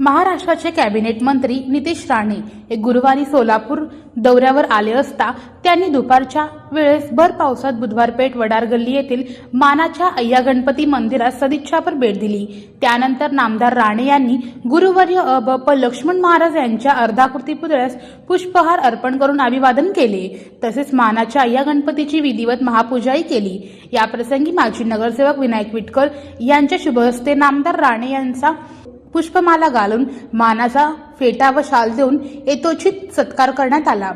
महाराष्ट्राचे कॅबिनेट मंत्री नितेश राणे हे गुरुवारी सोलापूर दौऱ्यावर आले असता त्यांनी दुपारच्या वेळेस भर पावसात बुधवार पेठ वडार गल्ली येथील मानाच्या अय्या गणपती मंदिरात सदिच्छापर भेट दिली. त्यानंतर नामदार राणे यांनी गुरुवर्य अ प लक्ष्मण महाराज यांच्या अर्धाकृती पुतळ्यास पुष्पहार अर्पण करून अभिवादन केले. तसेच मानाच्या अय्या गणपतीची विधिवत महापूजाही केली. या प्रसंगी माजी नगरसेवक विनायक विटकर यांच्या शुभहस्ते नामदार राणे यांचा पुष्पमाला घालून मानाचा फेटा व शाल देऊन यथोचित सत्कार करण्यात आला.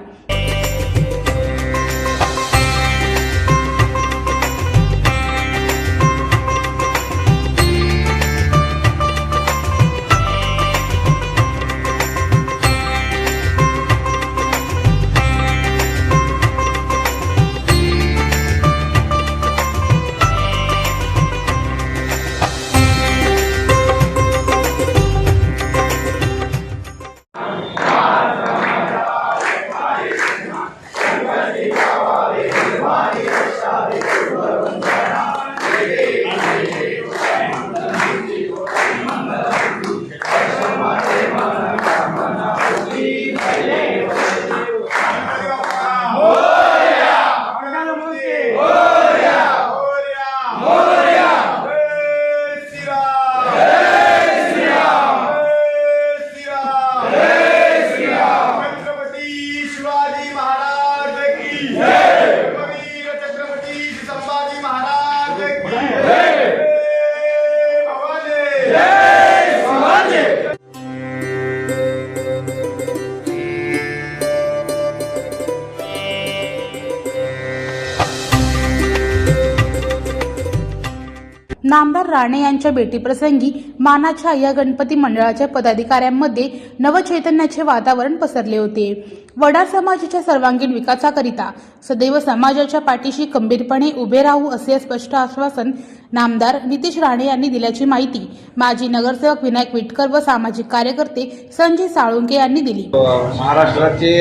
नामदार राणे यांच्या भेटीप्रसंगी मानाच्या या गणपती मंडळाच्या पदाधिकाऱ्यांमध्ये नवचैतन्याचे वातावरण पसरले होते. वडार समाजाच्या सर्वांगीण विकासाकरिता सदैव समाजाच्या पाठीशी खंबीरपणे उभे राहू असे स्पष्ट आश्वासन नामदार नितीश राणे यांनी दिल्याची माहिती माजी नगरसेवक विनायक विटकर व सामाजिक कार्यकर्ते संजय साळुंके यांनी दिली. महाराष्ट्राचे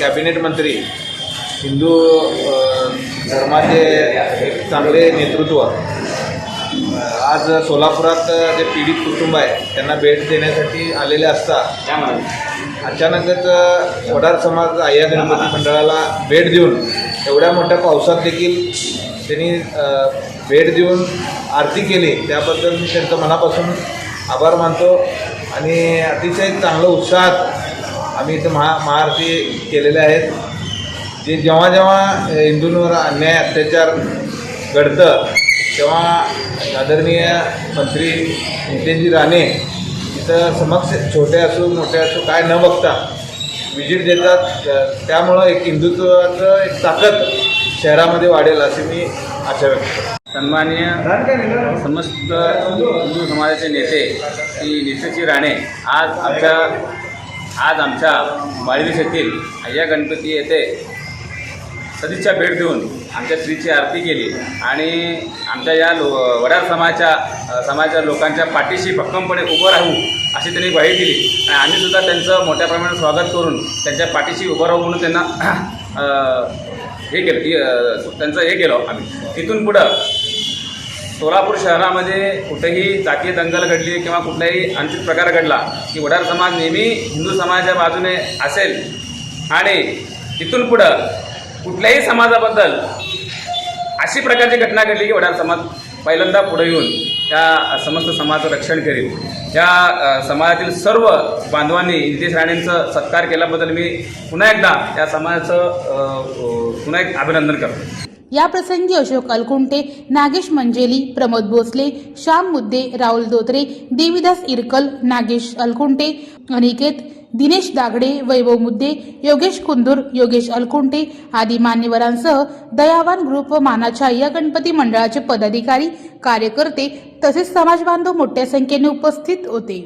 कॅबिनेट मंत्री हिंदू धर्माचे एक चांगले नेतृत्व. आज सोलापुरात जे पीडित कुटुंब आहे त्यांना भेट देण्यासाठी आलेले असता अचानकच वडार समाज आय्या गणपती मंडळाला भेट देऊन एवढ्या मोठ्या पावसात देखील त्यांनी भेट देऊन आरती केली त्याबद्दल मी त्यांचं मनापासून आभार मानतो. आणि अतिशय चांगलं उत्साहात आम्ही इथं महा महाआरती केलेल्या आहेत. जे जेव्हा जेव्हा हिंदूंवर अन्याय अत्याचार घडतं तेव्हा आदरणीय मंत्री नितेशजी राणे इथं समक्ष छोटे असो मोठे असो काय न बघता विजिट देतात. त्यामुळं एक हिंदुत्वाचं एक ताकद शहरामध्ये वाढेल अशी मी आशा व्यक्त करतो. सन्माननीय समस्त हिंदू समाजाचे नेते श्री नितेशजी राणे आज आमच्या आज आमच्या माळवीस येथील अय्या गणपती येथे सदिच्छा भेट देऊन आमच्या स्त्रीची आरती केली आणि आमच्या या लो वडार समाजाच्या समाजाच्या लोकांच्या पाठीशी भक्कमपणे उभं राहू अशी त्यांनी ग्वाही दिली. आणि आम्हीसुद्धा त्यांचं मोठ्या प्रमाणात स्वागत करून त्यांच्या पाठीशी उभं राहू म्हणून त्यांना हे केलं. त्यांचं हे केलं आम्ही. तिथून पुढं सोलापूर शहरामध्ये कुठेही जातीय दंगल घडली किंवा कुठलाही अनुचित प्रकार घडला की वडार समाज नेहमी हिंदू समाजाच्या बाजूने असेल आणि तिथून पुढं कुठल्याही समाजाबद्दल अशी प्रकारची घटना घडली की वडार समाज पहिल्यांदा पुढे येऊन त्या समस्त समाजाचं रक्षण करील. त्या समाजातील सर्व बांधवांनी नितेश राणेंचं सत्कार केल्याबद्दल मी पुन्हा एकदा त्या समाजाचं पुन्हा एक अभिनंदन करतो. या प्रसंगी अशोक अलकुंटे नागेश मंजेली प्रमोद भोसले श्याम मुद्दे राहुल दोत्रे देविदास इरकल नागेश अलकुंटे अनिकेत दिनेश दागडे वैभव मुद्दे योगेश कुंदूर योगेश अलकुंटे आदी मान्यवरांसह दयावान ग्रुप व मानाच्या या गणपती मंडळाचे पदाधिकारी कार्यकर्ते तसेच समाजबांधव मोठ्या संख्येने उपस्थित होते.